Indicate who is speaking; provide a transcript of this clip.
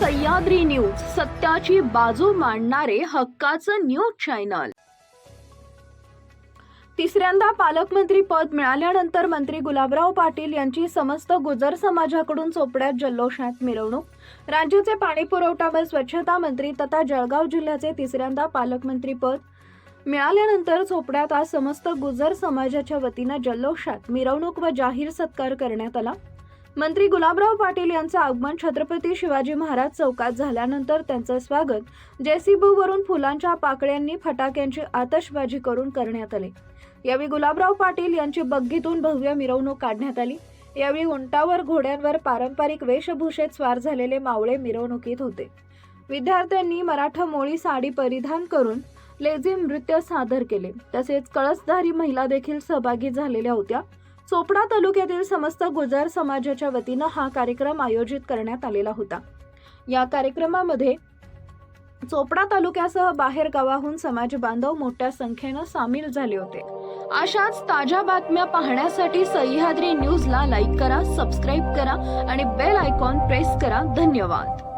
Speaker 1: Sahyadri news सत्याची बाजू मांडणारे हक्काचं न्यूज चॅनल. तिसऱ्यांदा पालकमंत्री पद मिळाल्यानंतर मंत्री गुलाबराव पाटील यांची समस्त गुजर समाजाकडून चोपड्यात जल्लोषात मिरवणूक. राज्याचे पाणी पुरवठा व स्वच्छता मंत्री तथा जळगाव जिल्ह्याचे तिसऱ्यांदा पालकमंत्री पद मिळाल्यानंतर चोपड्यात आज समस्त गुजर समाजाच्या वतीनं जल्लोषात मिरवणूक व जाहीर सत्कार करण्यात आला. मंत्री गुलाबराव पाटील यांचं आगमन छत्रपती शिवाजी महाराज चौकात झाल्यानंतर त्यांचं स्वागत जेसीबीवरून फुलांच्या पाकळ्यांनी फटाक्यांची आतषबाजी करून करण्यात आले. यावेळी गुलाबराव पाटील यांची बग्गीतून भव्य मिरवणूक काढण्यात आली. यावेळी उंटावर घोड्यांवर पारंपरिक वेशभूषेत स्वार झालेले मावळे मिरवणुकीत होते. विद्यार्थ्यांनी मराठा मोळी साडी परिधान करून लेझिम नृत्य सादर केले. तसेच कळसधारी महिला देखील सहभागी झालेल्या होत्या. चोपडा तालुक्यातील समस्त गुजर समाजाच्या वतीनं हा कार्यक्रम आयोजित करण्यात आलेला होता. या कार्यक्रमामध्ये चोपडा तालुक्यासह बाहेर गावाहून समाज बांधव मोठ्या संख्येनं सामील झाले होते. अशाच ताज्या बातम्या पाहण्यासाठी सह्याद्री न्यूजला लाईक करा सबस्क्राईब करा आणि बेल आयकॉन प्रेस करा. धन्यवाद.